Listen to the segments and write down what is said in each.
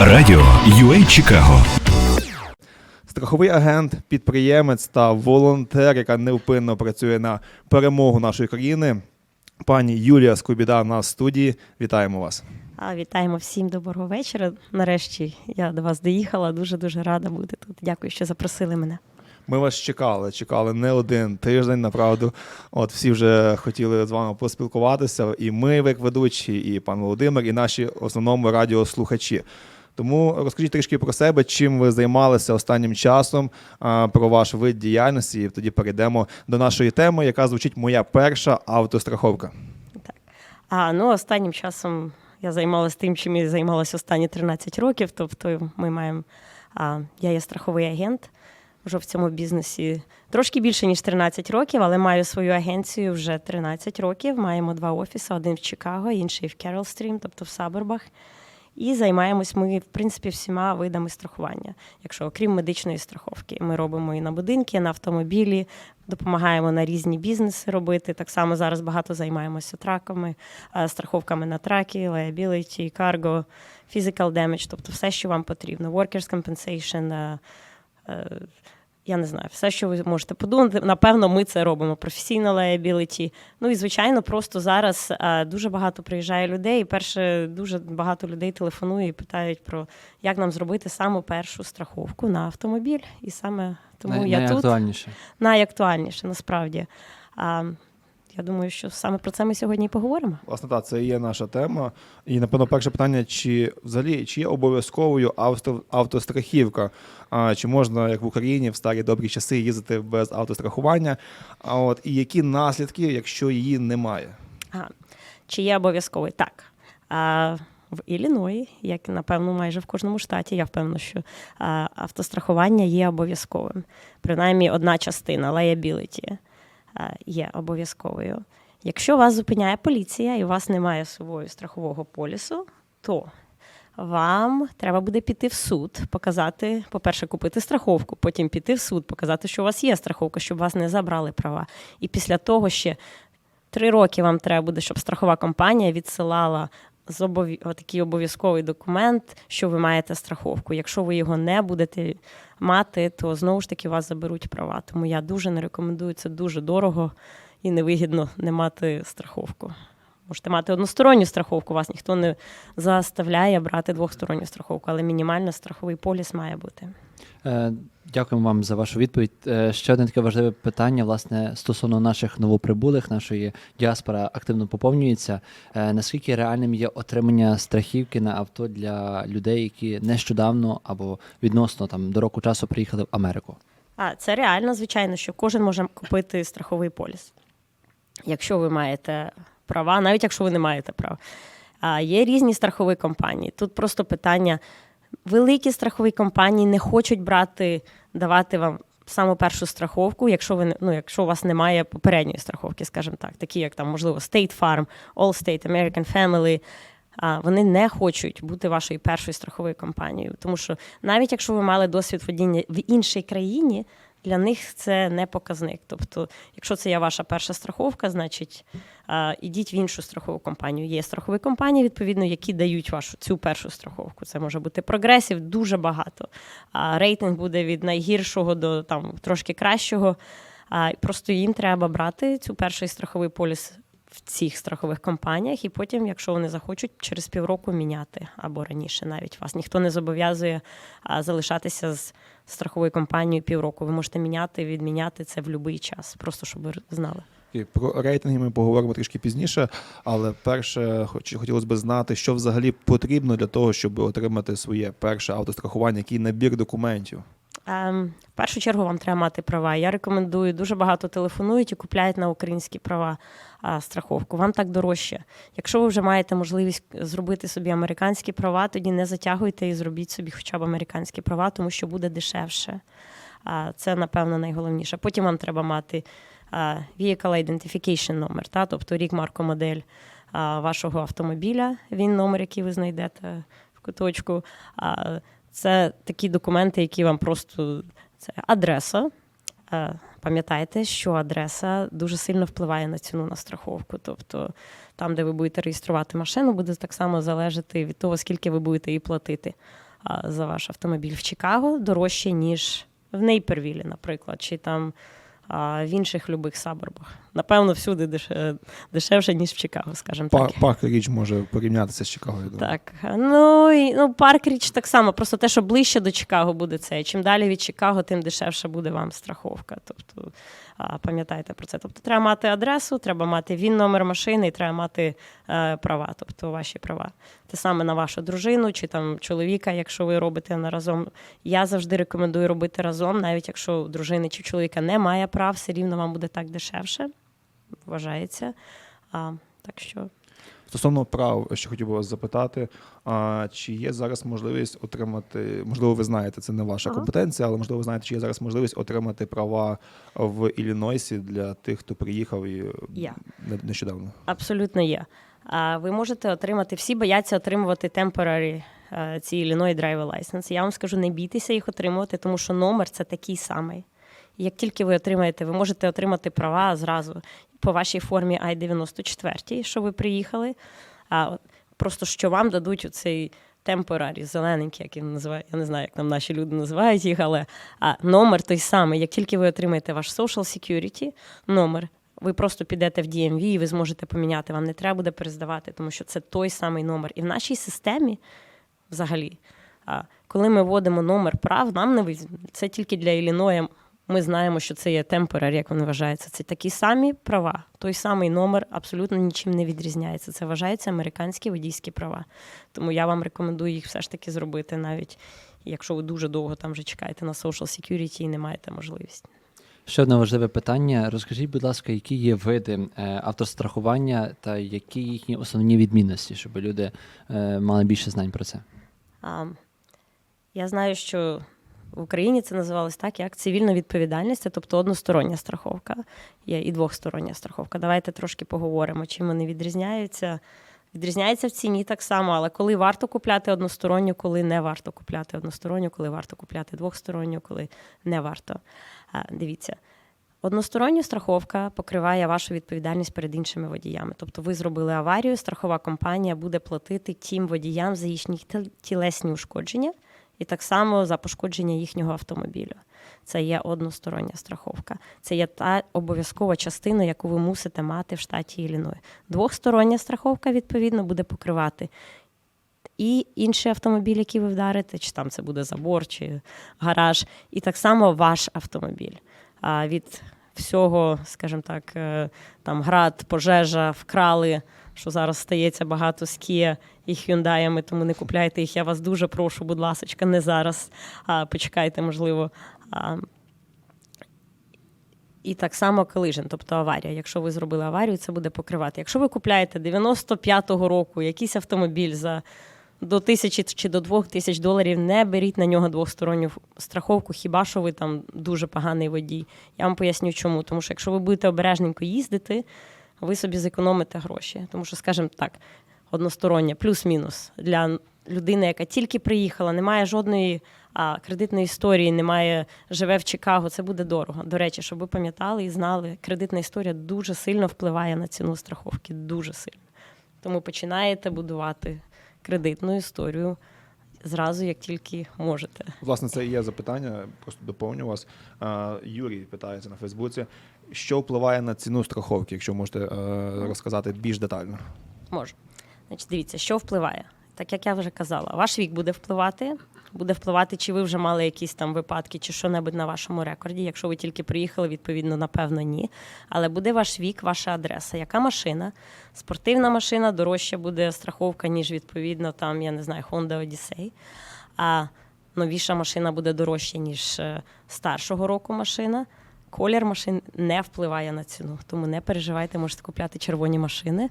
Радіо UA Чикаго Страховий агент, підприємець та волонтер, яка невпинно працює на перемогу нашої країни. Пані Юлія Скобіда на студії. Вітаємо вас. А, Вітаємо всім доброго вечора. Нарешті я до вас доїхала. Дуже дуже рада бути тут. Дякую, що запросили мене. Ми вас чекали, чекали не один тиждень, направду. От всі вже хотіли з вами поспілкуватися. І ми, як ведучі, і пан Володимир, і наші основному радіослухачі. Тому розкажіть трішки про себе, чим ви займалися останнім часом, про ваш вид діяльності. І тоді перейдемо до нашої теми, яка звучить моя перша автостраховка. Так. А ну останнім часом я займалася тим, чим я займалася останні 13 років. Тобто, ми маємо а, я є страховий агент вже в цьому бізнесі трошки більше ніж 13 років, але маю свою агенцію вже 13 років. Маємо два офіси: один в Чикаго, інший в Керолстрім, тобто в Саборбах. І займаємось ми, в принципі, всіма видами страхування. Якщо окрім медичної страховки, ми робимо і на будинки, і на автомобілі, допомагаємо на різні бізнеси робити. Так само зараз багато займаємося траками, е, страховками на траки, liability, cargo, physical damage, тобто все, що вам потрібно. Workers' compensation, е, е, я не знаю, все, що ви можете подумати. Напевно, ми це робимо. Професійна liability. Ну і звичайно, просто зараз е, дуже багато приїжджає людей. І перше, дуже багато людей телефонує і питають про як нам зробити саму першу страховку на автомобіль. І саме тому Най- я тут найактуальніше. найактуальніше, насправді. А, я думаю, що саме про це ми сьогодні і поговоримо. Власне, так, це і є наша тема. І напевно, перше питання: чи взагалі чи є обов'язковою авто, автострахівка? А, чи можна, як в Україні, в старі добрі часи їздити без автострахування? А от і які наслідки, якщо її немає? Ага. Чи є обов'язковий? Так. А, в Ілліної, як напевно майже в кожному штаті, я впевнена, що автострахування є обов'язковим. Принаймні, одна частина а, є обов'язковою. Якщо вас зупиняє поліція і у вас немає собою страхового полісу, то вам треба буде піти в суд, показати, по-перше, купити страховку, потім піти в суд, показати, що у вас є страховка, щоб вас не забрали права. І після того ще Три роки вам треба буде, щоб страхова компанія відсилала. Такий обов'язковий документ, що ви маєте страховку. Якщо ви його не будете мати, то знову ж таки вас заберуть права. Тому я дуже не рекомендую це дуже дорого і невигідно не мати страховку. Можете мати односторонню страховку, вас ніхто не заставляє брати двохсторонню страховку, але мінімально страховий поліс має бути. Дякуємо вам за вашу відповідь. Е, Ще одне таке важливе питання, власне, стосовно наших новоприбулих, нашої діаспора активно поповнюється. Е, Наскільки реальним є отримання страхівки на авто для людей, які нещодавно або відносно там до року часу приїхали в Америку? А це реально, звичайно, що кожен може купити страховий поліс. Якщо ви маєте права, навіть якщо ви не маєте прав. А є різні страхові компанії. Тут просто питання: великі страхові компанії не хочуть брати, давати вам саму першу страховку, якщо ви ну, якщо у вас немає попередньої страховки, скажімо так, такі як там, можливо, State Farm, Allstate, American Family. А вони не хочуть бути вашою першою страховою компанією, тому що навіть якщо ви мали досвід водіння в іншій країні, для них це не показник. Тобто, якщо це є ваша перша страховка, значить ідіть в іншу страхову компанію. Є страхові компанії, відповідно, які дають вашу цю першу страховку. Це може бути прогресів, дуже багато. Рейтинг буде від найгіршого до там трошки кращого. Просто їм треба брати цю перший страховий поліс в цих страхових компаніях, і потім, якщо вони захочуть, через півроку міняти або раніше навіть вас ніхто не зобов'язує залишатися з страховою компанією півроку. Ви можете міняти, відміняти це в будь-який час, просто щоб ви знали. І Про рейтинги ми поговоримо трішки пізніше, але перше хоч хотілося б знати, що взагалі потрібно для того, щоб отримати своє перше автострахування, який набір документів. Ем, в першу чергу вам треба мати права. Я рекомендую дуже багато телефонують і купляють на українські права а, страховку. Вам так дорожче. Якщо ви вже маєте можливість зробити собі американські права, тоді не затягуйте і зробіть собі хоча б американські права, тому що буде дешевше. А, це, напевно, найголовніше. Потім вам треба мати Vehicle Identification номер, та, тобто рік марку модель а, вашого автомобіля. Він номер, який ви знайдете в куточку. А, це такі документи, які вам просто це адреса. Е, Пам'ятайте, що адреса дуже сильно впливає на ціну на страховку. Тобто там, де ви будете реєструвати машину, буде так само залежати від того, скільки ви будете її платити. за ваш автомобіль в Чикаго дорожче, ніж в Нейпервілі, наприклад, чи там а, в інших любих саборбах. Напевно, всюди деш- дешевше, ніж в Чикаго, скажімо так. Парк річ може порівнятися з Чикаго. я думаю. Так, ну і ну, парк річ так само, просто те, що ближче до Чикаго буде це. Чим далі від Чикаго, тим дешевше буде вам страховка. Тобто пам'ятайте про це. Тобто треба мати адресу, треба мати він номер машини і треба мати е, права, тобто ваші права. Те саме на вашу дружину чи там чоловіка, якщо ви робите на разом. Я завжди рекомендую робити разом, навіть якщо у дружини чи чоловіка немає прав, все рівно вам буде так дешевше. Вважається. А, так що Стосовно прав, ще хотів би вас запитати, а, чи є зараз можливість отримати, можливо, ви знаєте, це не ваша Ага. компетенція, але можливо, ви знаєте, чи є зараз можливість отримати права в Іллінойсі для тих, хто приїхав і Є. не- нещодавно. Абсолютно є. А ви можете отримати, всі бояться отримувати temporary е, ці Illinois Driver License. Я вам скажу, не бійтеся їх отримувати, тому що номер це такий самий. Як тільки ви отримаєте, ви можете отримати права зразу по вашій формі I-94, що ви приїхали. А просто що вам дадуть оцей temporary, зелененький, як він називає. Я не знаю, як там наші люди називають їх, але а, номер той самий. Як тільки ви отримаєте ваш Social Security номер, ви просто підете в DMV і ви зможете поміняти. Вам не треба буде перездавати, тому що це той самий номер. І в нашій системі, взагалі, коли ми вводимо номер прав, нам не це тільки для Ілліноя. Ми знаємо, що це є temporary, як вони вважаються. Це такі самі права. Той самий номер абсолютно нічим не відрізняється. Це вважаються американські водійські права. Тому я вам рекомендую їх все ж таки зробити, навіть якщо ви дуже довго там вже чекаєте на social security і не маєте можливості. Ще одне важливе питання. Розкажіть, будь ласка, які є види е, автострахування та які їхні основні відмінності, щоб люди е, мали більше знань про це? Я знаю, що в Україні це називалось так, як цивільна відповідальність, це тобто одностороння страховка. Є і двохстороння страховка. Давайте трошки поговоримо, чим вони відрізняються. Відрізняється в ціні так само, але коли варто купляти односторонню, коли не варто купляти односторонню, коли варто купляти двохсторонню, коли не варто. Дивіться. Одностороння страховка покриває вашу відповідальність перед іншими водіями. Тобто ви зробили аварію, страхова компанія буде платити тим водіям за їхні тілесні ушкодження і так само за пошкодження їхнього автомобіля. Це є одностороння страховка. Це є та обов'язкова частина, яку ви мусите мати в штаті Ілліной. Двохстороння страховка, відповідно, буде покривати і інший автомобіль, який ви вдарите, чи там це буде забор, чи гараж, і так само ваш автомобіль. А від всього, скажімо так, е, там град, пожежа, вкрали, що зараз стається багато з Kia і Hyundai, тому не купляйте їх. Я вас дуже прошу, будь ласка, не зараз. А почекайте, можливо. А, і так само collision, тобто аварія. Якщо ви зробили аварію, це буде покривати. Якщо ви купляєте 95-го року якийсь автомобіль за до тисячі чи до двох тисяч доларів, не беріть на нього двосторонню страховку, хіба що ви там дуже поганий водій. Я вам поясню, чому. Тому що якщо ви будете обережненько їздити, ви собі зекономите гроші. Тому що, скажімо так, одностороння, плюс-мінус для людини, яка тільки приїхала, не має жодної а, кредитної історії, немає, живе в Чикаго, це буде дорого. До речі, щоб ви пам'ятали і знали, кредитна історія дуже сильно впливає на ціну страховки. Дуже сильно. Тому починаєте будувати кредитну історію зразу, як тільки можете. Власне, це і є запитання, просто доповню вас. Юрій питається на Фейсбуці, що впливає на ціну страховки, якщо можете е, розказати більш детально. Можу. Значить, дивіться, що впливає. Так як я вже казала, ваш вік буде впливати. Буде впливати, чи ви вже мали якісь там випадки, чи що-небудь на вашому рекорді. Якщо ви тільки приїхали, відповідно, напевно, ні. Але буде ваш вік, ваша адреса. Яка машина? Спортивна машина дорожча буде страховка, ніж відповідно там, я не знаю, Honda Odyssey. А новіша машина буде дорожча, ніж е, старшого року машина. Колір машин не впливає на ціну, тому не переживайте, можете купляти червоні машини.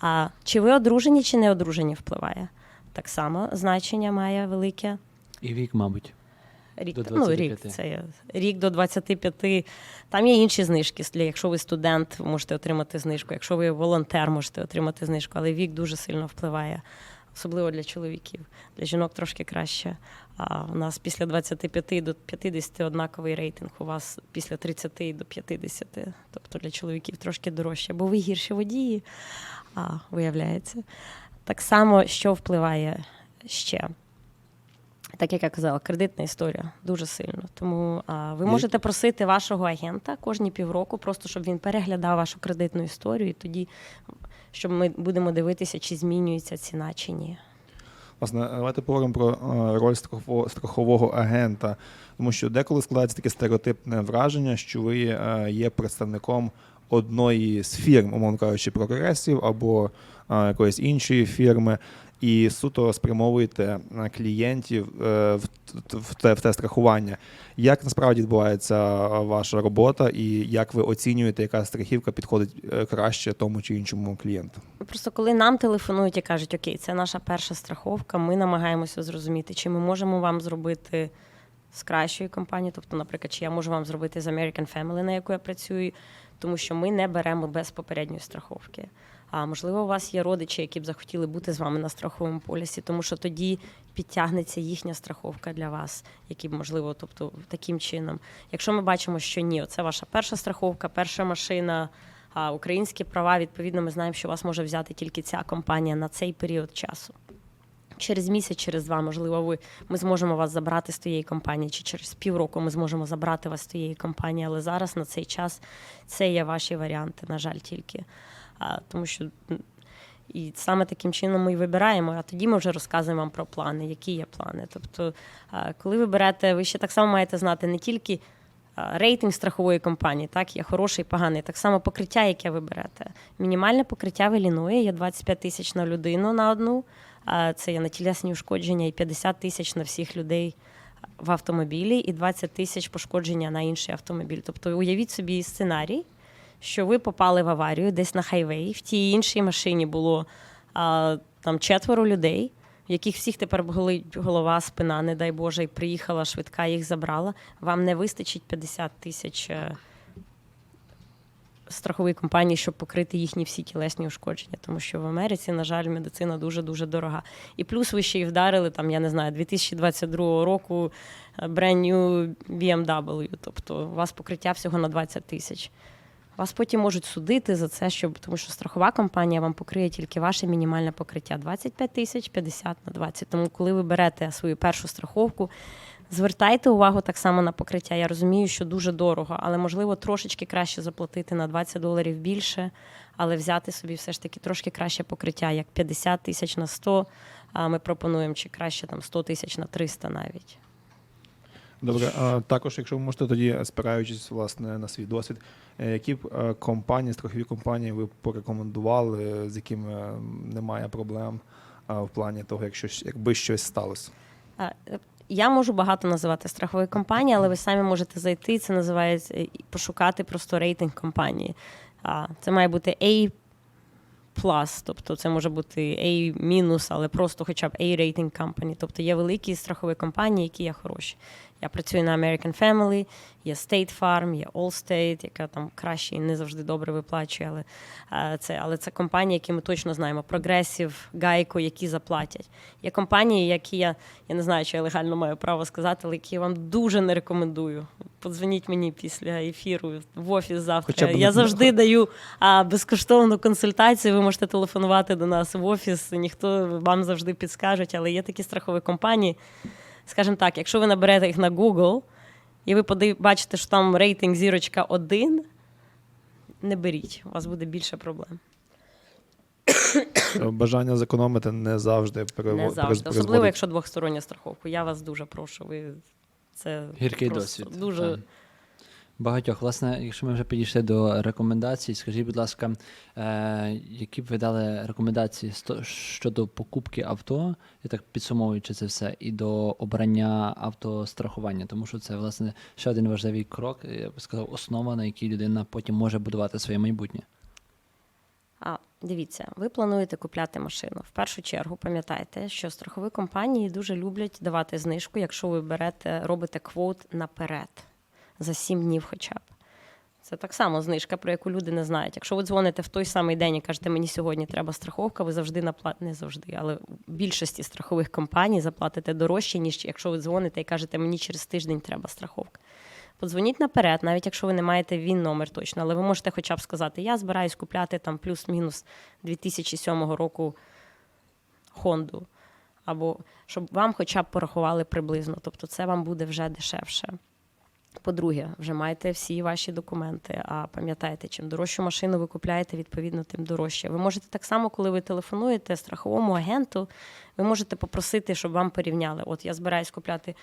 А чи ви одружені, чи не одружені, впливає. Так само значення має велике. І вік, мабуть. Рік, До ну, рік, 25. це рік до 25. Там є інші знижки. Якщо ви студент, ви можете отримати знижку. Якщо ви волонтер, можете отримати знижку. Але вік дуже сильно впливає, особливо для чоловіків. Для жінок трошки краще. А у нас після 25 до 50 однаковий рейтинг. У вас після 30 до 50. Тобто для чоловіків трошки дорожче, бо ви гірші водії, а, виявляється. Так само, що впливає ще. Так як я казала, кредитна історія дуже сильно. Тому а, ви можете просити вашого агента кожні півроку, просто щоб він переглядав вашу кредитну історію, і тоді щоб ми будемо дивитися, чи змінюється ціна чи ні. Власне, давайте поговоримо про е, роль страхового, агента, тому що деколи складається таке стереотипне враження, що ви е, є представником одної з фірм, умовно кажучи, прогресів або е, якоїсь іншої фірми, і суто спрямовуєте е, клієнтів е, в, те, в те страхування. Як насправді відбувається ваша робота, і як ви оцінюєте, яка страхівка підходить е, краще тому чи іншому клієнту? Просто коли нам телефонують і кажуть, окей, це наша перша страховка, ми намагаємося зрозуміти, чи ми можемо вам зробити з кращої компанії, тобто, наприклад, чи я можу вам зробити з American Family, на яку я працюю, тому що ми не беремо без попередньої страховки. А можливо, у вас є родичі, які б захотіли бути з вами на страховому полісі, тому що тоді підтягнеться їхня страховка для вас, які б можливо, тобто таким чином. Якщо ми бачимо, що ні, це ваша перша страховка, перша машина, а українські права, відповідно, ми знаємо, що вас може взяти тільки ця компанія на цей період часу. Через місяць, через два, можливо, ви ми зможемо вас забрати з тієї компанії, чи через півроку ми зможемо забрати вас з тієї компанії, але зараз на цей час це є ваші варіанти, на жаль, тільки. Тому що і саме таким чином ми і вибираємо, а тоді ми вже розказуємо вам про плани, які є плани. Тобто, коли ви берете, ви ще так само маєте знати не тільки рейтинг страхової компанії, так, є хороший, поганий, так само покриття, яке ви берете. Мінімальне покриття в Ілліної є 25 тисяч на людину на одну, це є на тілесні ушкодження і 50 тисяч на всіх людей в автомобілі, і 20 тисяч пошкодження на інший автомобіль. Тобто уявіть собі сценарій, що ви попали в аварію десь на хайвей, в тій іншій машині було а, там четверо людей, в яких всіх тепер болить голова, спина, не дай Боже, і приїхала швидка, їх забрала. Вам не вистачить 50 тисяч е, страхової компанії, щоб покрити їхні всі тілесні ушкодження, тому що в Америці, на жаль, медицина дуже дуже дорога. І плюс ви ще й вдарили там, я не знаю, 2022 року е, brand new BMW, тобто у вас покриття всього на 20 тисяч. Вас потім можуть судити за це, щоб тому що страхова компанія вам покриє тільки ваше мінімальне покриття 25 тисяч 50 на 20. Тому, коли ви берете свою першу страховку, звертайте увагу так само на покриття. Я розумію, що дуже дорого, але можливо трошечки краще заплатити на 20 доларів більше, але взяти собі все ж таки трошки краще покриття, як 50 тисяч на 100, а ми пропонуємо чи краще там 100 тисяч на 300 навіть. Добре, також, якщо ви можете тоді, спираючись власне на свій досвід, е, які б е, компанії, страхові компанії ви порекомендували, з якими е, немає проблем в плані того, якщо якби щось сталося? Я можу багато називати страхової компанії, але ви самі можете зайти. Це називається пошукати просто рейтинг компанії. Це має бути A+, тобто це може бути A-, але просто хоча б A-rating company. Тобто є великі страхові компанії, які є хороші. Я працюю на American Family, є State Farm, є Allstate, яка там краще і не завжди добре виплачує, але це, але це компанії, які ми точно знаємо. Progressive, Geico, які заплатять. Є компанії, які я, я не знаю, чи я легально маю право сказати, але які я вам дуже не рекомендую. Подзвоніть мені після ефіру в офіс завтра. Хоча б я завжди даю а, безкоштовну консультацію. Ви можете телефонувати до нас в офіс. Ніхто вам завжди підскажуть, але є такі страхові компанії. Скажімо так, якщо ви наберете їх на Google, і ви бачите, що там рейтинг зірочка 1, не беріть, у вас буде більше проблем. Е, Бажання зекономити не завжди приво- Не завжди. Особливо, якщо двохстороння страховка. Я вас дуже прошу. Ви це Гіркий досвід. Дуже так. Багатьох. Власне, якщо ми вже підійшли до рекомендацій, скажіть, будь ласка, е, які б ви дали рекомендації щодо покупки авто, я так підсумовуючи це все, і до обрання автострахування, тому що це власне ще один важливий крок, я б сказав, основа, на якій людина потім може будувати своє майбутнє. А дивіться, ви плануєте купляти машину. В першу чергу пам'ятайте, що страхові компанії дуже люблять давати знижку, якщо ви берете, робите квот наперед за 7 днів, хоча б. Це так само знижка, про яку люди не знають. Якщо ви дзвоните в той самий день і кажете, мені сьогодні треба страховка, ви завжди наплатите, не завжди, але в більшості страхових компаній заплатите дорожче, ніж якщо ви дзвоните і кажете, мені через тиждень треба страховка. Подзвоніть наперед, навіть якщо ви не маєте він номер точно, але ви можете хоча б сказати, я збираюсь купляти там плюс-мінус 2007 року Хонду. або щоб вам хоча б порахували приблизно. Тобто це вам буде вже дешевше. По-друге, вже маєте всі ваші документи. А пам'ятайте, чим дорожчу машину ви купляєте, відповідно, тим дорожче. Ви можете так само, коли ви телефонуєте страховому агенту, ви можете попросити, щоб вам порівняли. От я збираюсь купляти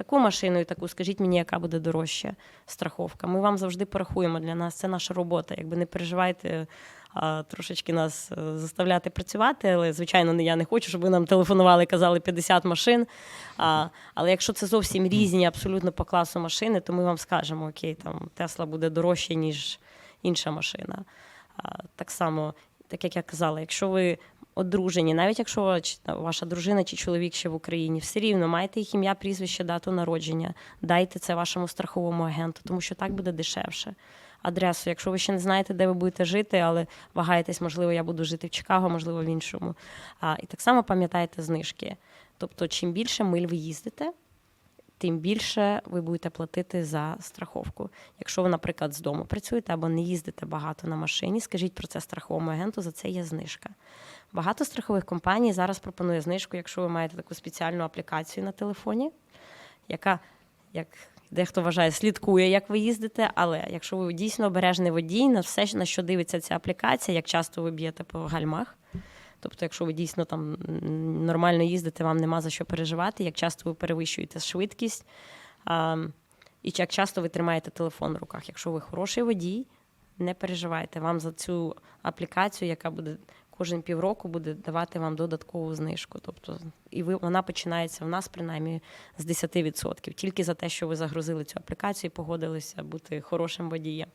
таку машину і таку, скажіть мені, яка буде дорожча страховка. Ми вам завжди порахуємо. Для нас це наша робота. Якби не переживайте. А, трошечки нас е, заставляти працювати, але звичайно, я не хочу, щоб ви нам телефонували і казали 50 машин. А, але якщо це зовсім різні, абсолютно по класу машини, то ми вам скажемо, окей, там Тесла буде дорожче, ніж інша машина. А, так само, так як я казала, якщо ви одружені, навіть якщо ваша дружина чи чоловік ще в Україні, все рівно маєте їх ім'я, прізвище, дату народження, дайте це вашому страховому агенту, тому що так буде дешевше. Адресу, якщо ви ще не знаєте, де ви будете жити, але вагаєтесь, можливо, я буду жити в Чикаго, можливо, в іншому. А, і так само пам'ятайте знижки. Тобто, чим більше миль ви їздите, тим більше ви будете платити за страховку. Якщо ви, наприклад, з дому працюєте або не їздите багато на машині, скажіть про це страховому агенту, за це є знижка. Багато страхових компаній зараз пропонує знижку, якщо ви маєте таку спеціальну аплікацію на телефоні, яка, як дехто вважає, слідкує, як ви їздите. Але якщо ви дійсно обережний водій, на все, на що дивиться ця аплікація, як часто ви б'єте по гальмах. Тобто, якщо ви дійсно там нормально їздите, вам нема за що переживати, як часто ви перевищуєте швидкість, а, і як часто ви тримаєте телефон в руках. Якщо ви хороший водій, не переживайте. Вам за цю аплікацію, яка буде кожен півроку, буде давати вам додаткову знижку. Тобто, і ви вона починається в нас принаймні з 10%. Тільки за те, що ви загрузили цю аплікацію і погодилися бути хорошим водієм.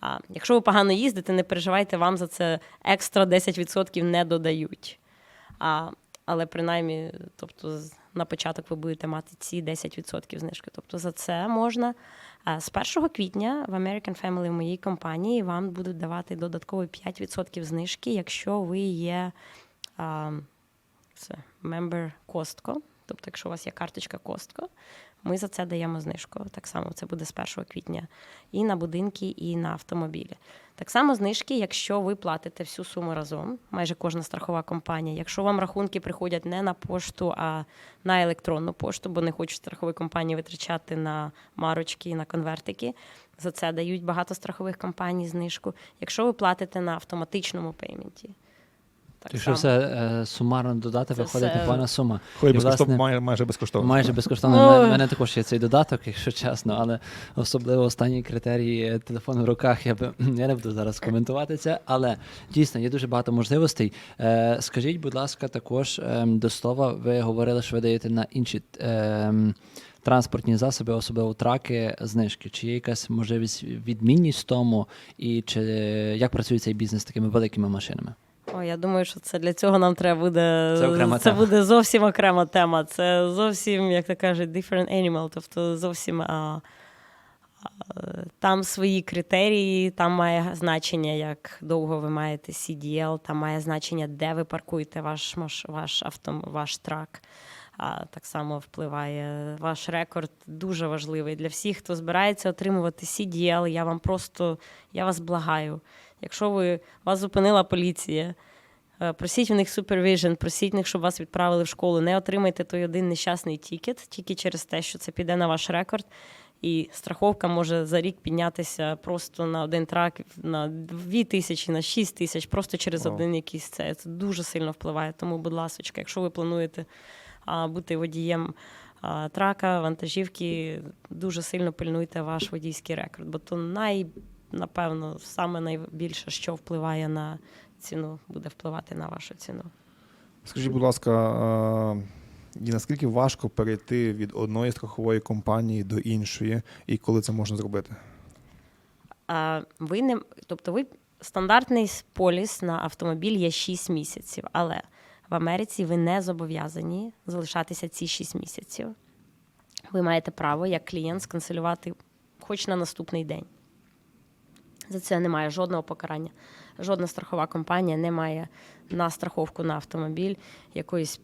А якщо ви погано їздите, не переживайте, вам за це екстра 10% не додають. А, але принаймні, тобто, на початок ви будете мати ці 10% знижки. Тобто за це можна. З 1 квітня в American Family в моїй компанії вам будуть давати додаткові 5% знижки, якщо ви є а, це, member Costco. Тобто, якщо у вас є карточка Costco, ми за це даємо знижку. Так само це буде з 1 квітня і на будинки, і на автомобілі. Так само знижки, якщо ви платите всю суму разом, майже кожна страхова компанія. Якщо вам рахунки приходять не на пошту, а на електронну пошту, бо не хочуть страхові компанії витрачати на марочки і на конвертики. За це дають багато страхових компаній знижку. Якщо ви платите на автоматичному пейменті. Так Якщо само. все е, сумарно додати, Це виходить все- непогана сума. Хоч І, безкоштовно, власне, майже, майже безкоштовно. Майже безкоштовно. У мене- також є цей додаток, якщо чесно, але особливо останній критерій е, телефон в руках. Я би я не буду зараз коментувати це, але дійсно є дуже багато можливостей. Е, скажіть, будь ласка, також ем, до слова, ви говорили, що ви даєте на інші. ем, Транспортні засоби, особливо траки, знижки. Чи є якась можливість відмінність в тому, і чи як працює цей бізнес з такими великими машинами? О, я думаю, що це для цього нам треба буде. Це окрема це тема. буде зовсім окрема тема. Це зовсім, як то кажуть, different animal, тобто зовсім. А, а, там свої критерії, там має значення, як довго ви маєте CDL, там має значення, де ви паркуєте ваш, маш- ваш, авто, ваш трак. А, так само впливає ваш рекорд дуже важливий для всіх, хто збирається отримувати CDL. Я вам просто я вас благаю. Якщо ви вас зупинила поліція, е, просіть у них супервіжн, просіть у них, щоб вас відправили в школу. Не отримайте той один нещасний тікет тільки через те, що це піде на ваш рекорд. І страховка може за рік піднятися просто на один трак на 2 тисячі, на 6 тисяч, просто через Вау. один якийсь це. Це дуже сильно впливає. Тому, будь ласка, якщо ви плануєте а, бути водієм а, трака, вантажівки, дуже сильно пильнуйте ваш водійський рекорд, бо то най, напевно, саме найбільше, що впливає на ціну, буде впливати на вашу ціну. Скажіть, будь ласка, і наскільки важко перейти від одної страхової компанії до іншої, і коли це можна зробити? А ви не, тобто ви стандартний поліс на автомобіль є 6 місяців, але в Америці ви не зобов'язані залишатися ці 6 місяців. Ви маєте право як клієнт сканцелювати хоч на наступний день. За це немає жодного покарання. Жодна страхова компанія не має на страховку на автомобіль якоїсь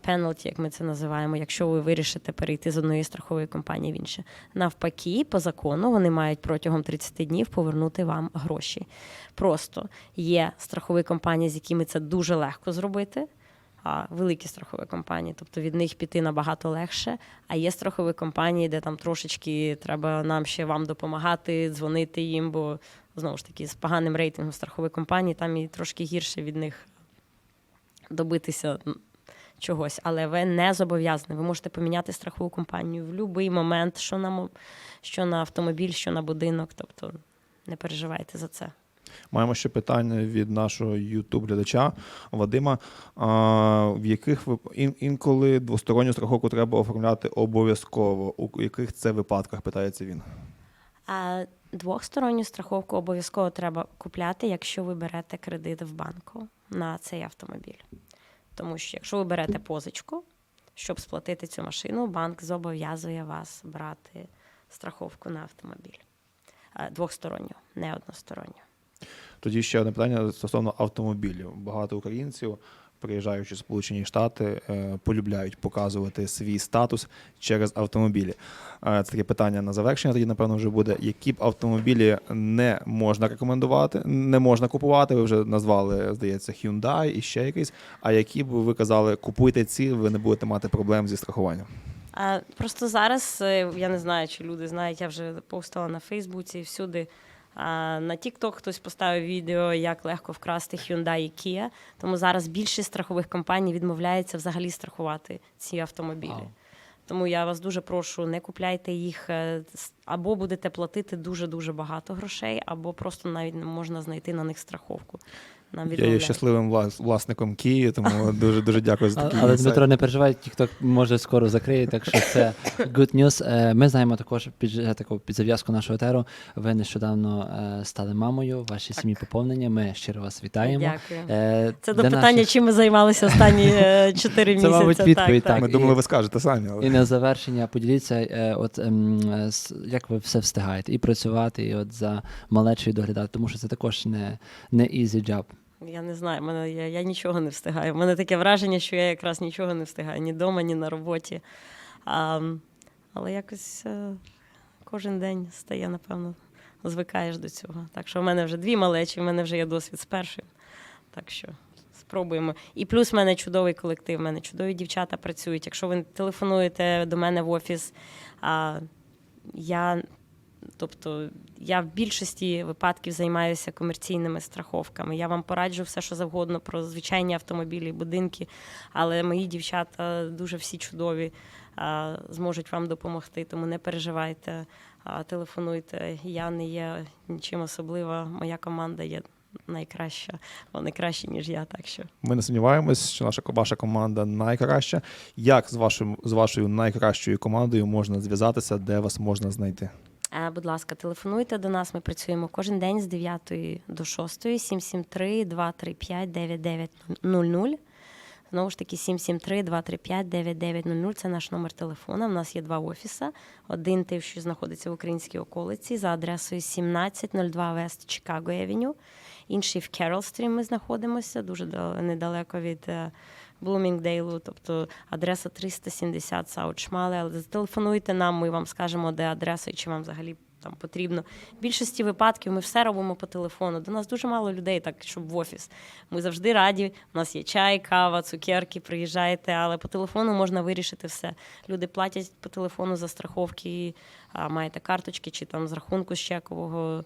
пеналті, як ми це називаємо, якщо ви вирішите перейти з одної страхової компанії в іншу. Навпаки, по закону вони мають протягом 30 днів повернути вам гроші. Просто є страхові компанії, з якими це дуже легко зробити. Великі страхові компанії, тобто від них піти набагато легше. А є страхові компанії, де там трошечки треба нам ще вам допомагати, дзвонити їм, бо знову ж таки з поганим рейтингом страхової компанії там і трошки гірше від них добитися чогось. Але ви не зобов'язані. Ви можете поміняти страхову компанію в будь-який момент, що на, що на автомобіль, що на будинок. Тобто не переживайте за це. Маємо ще питання від нашого ютуб-глядача Вадима. В яких інколи двосторонню страховку треба оформляти обов'язково? У яких це випадках питається він? Двохсторонню страховку обов'язково треба купляти, якщо ви берете кредит в банку на цей автомобіль. Тому що якщо ви берете позичку, щоб сплатити цю машину, банк зобов'язує вас брати страховку на автомобіль. Двохсторонню, не односторонню. Тоді ще одне питання стосовно автомобілів. Багато українців, приїжджаючи в Сполучені Штати, е, полюбляють показувати свій статус через автомобілі. Е, Це таке питання на завершення. Тоді, напевно, вже буде. Які б автомобілі не можна рекомендувати, не можна купувати. Ви вже назвали, здається, Hyundai і ще якийсь. А які б ви казали, купуйте ці, ви не будете мати проблем зі страхуванням. Просто зараз е, я не знаю, чи люди знають, я вже постала на Фейсбуці і всюди. На TikTok хтось поставив відео, як легко вкрасти Hyundai і Kia. Тому зараз більшість страхових компаній відмовляється взагалі страхувати ці автомобілі. Тому я вас дуже прошу, не купляйте їх е, або будете платити дуже дуже багато грошей, або просто навіть не можна знайти на них страховку. Нам Я є щасливим влас- власником Киї, тому дуже дуже дякую за такий Але інсайт. Дмитро не переживай, TikTok може скоро закриє, так що це good news. Е, Ми знаємо також під е, таку під зав'язку нашого етеру. Ви нещодавно е, стали мамою, ваші сім'ї поповнення. Ми щиро вас вітаємо. Дякую. Це до питання, наших- чим ми займалися останні е, чотири Це, місяці. мабуть, відповідь, так. Ми і- думали, ви скажете самі, але І на завершення поділіться, от ем, як ви все встигаєте і працювати, і от за малечою доглядати, тому що це також не, не easy job. Я не знаю, мене, я, я нічого не встигаю. У мене таке враження, що я якраз нічого не встигаю ні вдома, ні на роботі. А, але якось е, кожен день стає, напевно, звикаєш до цього. Так що в мене вже дві малечі, в мене вже є досвід з першим. Так що спробуємо. І плюс в мене чудовий колектив, в мене чудові дівчата працюють. Якщо ви телефонуєте до мене в офіс, а, я Тобто я в більшості випадків займаюся комерційними страховками. Я вам пораджу все, що завгодно про звичайні автомобілі, будинки, але мої дівчата дуже всі чудові, зможуть вам допомогти. Тому не переживайте, телефонуйте. Я не є нічим особлива. Моя команда є найкраща, вони кращі, ніж я. Так що Ми не сумніваємось, що наша ваша команда найкраща. Як з вашим з вашою найкращою командою можна зв'язатися, де вас можна знайти? Е, Будь ласка, телефонуйте до нас. Ми працюємо кожен день з 9 до 6, 773 235 9900. Знову ж таки, 773 235 9900 це наш номер телефона. У нас є два офіси. Один той, що знаходиться в українській околиці за адресою 1702 West Chicago Avenue. Інший в Керол-стрім ми знаходимося, дуже недалеко від е, Блумінгдейлу, тобто адреса 370 Саут Шмале. Але зателефонуйте нам, ми вам скажемо, де адреса і чи вам взагалі там потрібно. В більшості випадків ми все робимо по телефону. До нас дуже мало людей, так щоб в офіс. Ми завжди раді. У нас є чай, кава, цукерки, приїжджайте, але по телефону можна вирішити все. Люди платять по телефону за страховки, а маєте карточки чи там з рахунку з чекового.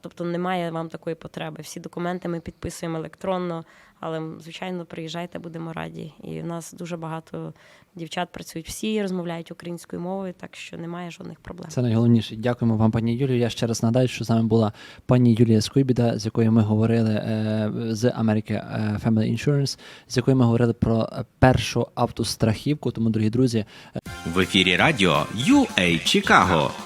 Тобто немає вам такої потреби. Всі документи ми підписуємо електронно, але звичайно, приїжджайте, будемо раді. І в нас дуже багато дівчат працюють. Всі розмовляють українською мовою, так що немає жодних проблем. Це найголовніше. Дякуємо вам, пані Юлію. Я ще раз нагадаю, що з нами була пані Юлія Скойбіда, з якою ми говорили е, з Америки е, Family Insurance, з якою ми говорили про е, першу автострахівку. Тому, дорогі друзі, В ефірі радіо UA Чикаго.